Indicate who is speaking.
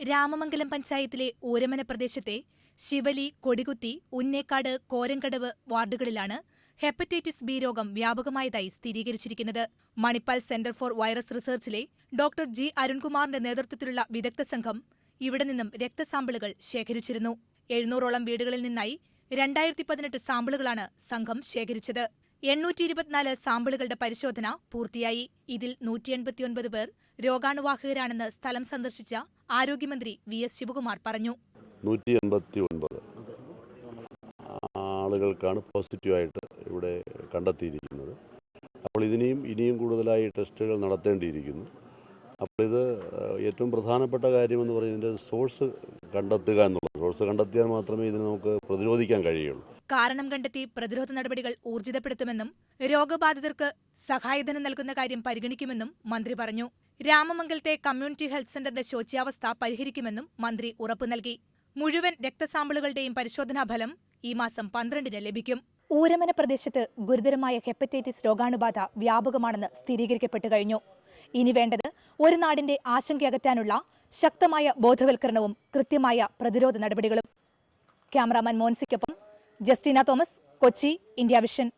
Speaker 1: രാമമംഗലം പഞ്ചായത്തിലെ ഊരമന പ്രദേശത്തെ Shivali കൊടികുത്തി ഉന്നേക്കാട് Korankadavu വാർഡുകളിലാണ് hepatitis B രോഗം വ്യാപകമായതായി സ്ഥിരീകരിച്ചിരിക്കുന്നത്. മണിപ്പാൽ സെന്റർ ഫോർ വൈറസ് റിസർച്ചിലെ ഡോക്ടർ ജി. അരുൺകുമാറിന്റെ നേതൃത്വത്തിലുള്ള വിദഗ്ധ സംഘം ഇവിടെ നിന്നും രക്തസാമ്പിളുകൾ ശേഖരിച്ചിരുന്നു. എഴുന്നൂറോളം വീടുകളിൽ നിന്നായി രണ്ടായിരത്തി പതിനെട്ട് സാമ്പിളുകളാണ് സംഘം ശേഖരിച്ചത്. എണ്ണൂറ്റി ഇരുപത്തിനാല് സാമ്പിളുകളുടെ പരിശോധന പൂർത്തിയായി. ഇതിൽ നൂറ്റി എൺപത്തിയൊൻപത് പേർ രോഗാണുവാഹകരാണെന്ന് സ്ഥലം സന്ദർശിച്ച ആരോഗ്യമന്ത്രി വി എസ് ശിവകുമാർ പറഞ്ഞു.
Speaker 2: നൂറ്റി എൺപത്തി ഒൻപത് ആളുകൾക്കാണ് പോസിറ്റീവായിട്ട് ഇവിടെ കണ്ടെത്തിയിരിക്കുന്നത്. അപ്പോൾ ഇതിനെയും ഇനിയും കൂടുതലായി ടെസ്റ്റുകൾ നടത്തേണ്ടിയിരിക്കുന്നു. അപ്പോൾ ഇത് ഏറ്റവും പ്രധാനപ്പെട്ട കാര്യമെന്ന് പറയുന്നതിന്റെ സോഴ്സ് കണ്ടെത്തുക എന്നുള്ളത്. സോഴ്സ് കണ്ടെത്തിയാൽ മാത്രമേ ഇതിനെ നമുക്ക് പ്രതിരോധിക്കാൻ കഴിയുള്ളൂ.
Speaker 1: കാരണം കണ്ടെത്തി പ്രതിരോധ നടപടികൾ ഊർജിതപ്പെടുത്തുമെന്നും രോഗബാധിതർക്ക് സഹായധനം നൽകുന്ന കാര്യം പരിഗണിക്കുമെന്നും മന്ത്രി പറഞ്ഞു. രാമമംഗലത്തെ കമ്മ്യൂണിറ്റി ഹെൽത്ത് സെന്ററിന്റെ ശോച്യാവസ്ഥ പരിഹരിക്കുമെന്നും മന്ത്രി ഉറപ്പു നൽകി. മുഴുവൻ രക്തസാമ്പിളുകളുടെയും പരിശോധനാ ഫലം ഈ മാസം പന്ത്രണ്ടിന് ലഭിക്കും. ഊരമന പ്രദേശത്ത് ഗുരുതരമായ ഹെപ്പറ്റൈറ്റിസ് രോഗാണുബാധ വ്യാപകമാണെന്ന് സ്ഥിരീകരിക്കപ്പെട്ടു കഴിഞ്ഞു. ഇനി വേണ്ടത് ഒരു നാടിന്റെ ആശങ്കയകറ്റാനുള്ള ശക്തമായ ബോധവൽക്കരണവും കൃത്യമായ പ്രതിരോധ നടപടികളും. ക്യാമറാമാൻ മോൻസിക്കൊപ്പം ജസ്റ്റിന തോമസ് കൊച്ചി ഇന്ത്യ വിഷൻ.